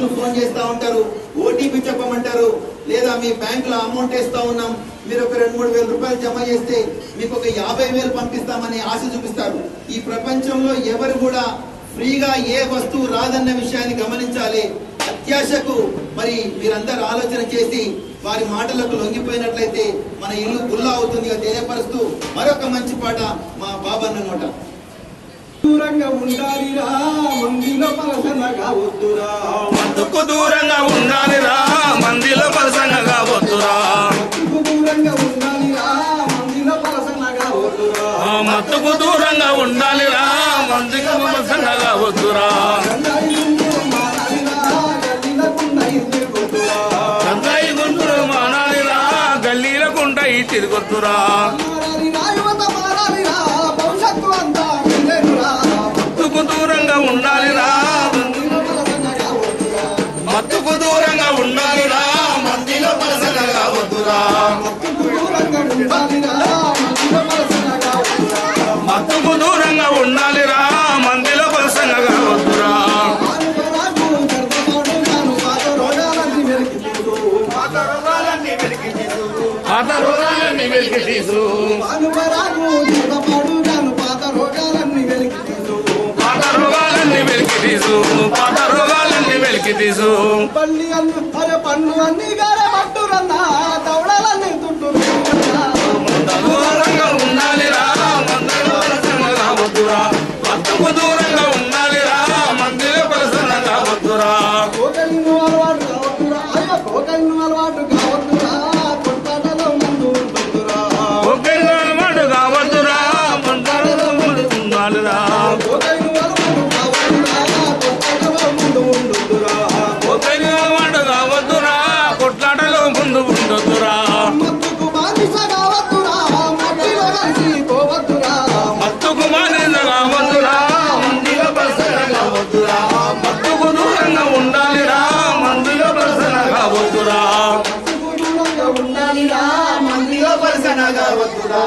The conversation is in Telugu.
వ్యాపారస్తులు ఫోన్ చేస్తా ఉంటారు ఓటీపీ చెప్పమంటారు లేదా మీ బ్యాంకులో అమౌంట్ వేస్తా ఉన్నాం మీరు ఒక రెండు మూడు వేల రూపాయలు జమ చేస్తే మీకు ఒక యాభై వేలు పంపిస్తామని ఆశ చూపిస్తారు. ఈ ప్రపంచంలో ఎవరు కూడా ఫ్రీగా ఏ వస్తువు రాదన్న విషయాన్ని గమనించాలి. అత్యాశకు మరి మీరందరూ ఆలోచన చేసి వారి మాటలకు లొంగిపోయినట్లయితే మన ఇల్లు గుల్లా అవుతుంది తెలియపరుస్తూ మరొక మంచి పాట మా బాబన్న నోట. దూరంగా ఉండాలిరా మందిలో పలసనగా వద్దురా. మత్తుకు దూరంగా ఉండాలిరా మందిలో పలసంగగా వద్దురా. మత్తుకు దూరంగా ఉండాలిరా మందిలో పలసనగా వద్దురా. మత్తుకు దూరంగా ఉండాలిరా మందికి పలసంగగా వద్దురా. గుంటూరు మారాలిరా గల్లీలకుండా మత్తుకు దూరంగా ఉండాలిరా మందిలో పలసంగగా వద్దురా. ఆనుపరాకు గర్భపాటు పాత రోగాలన్నీ వెలికి తీసు. పాత రోగాలన్నీ వెలికి తీసు. పాత రోగాలన్నీ వెలికి తీసు. ఆనుపరాకు గర్భపాటు గాను అన్ని రోగాలన్నీ వెలికి దూరంగా ఉండాలిరా. మందిలో పలసంగగా వద్దురా కోకైను అలవాటు కావద్దురా. అయ్యో అలవాటు కావద్దురా. ముందు ఉంటుందిరా. ఒక్కరిగా అలవాటు కావద్దురా. మందిలో ఉండాలిరా. వద్దురా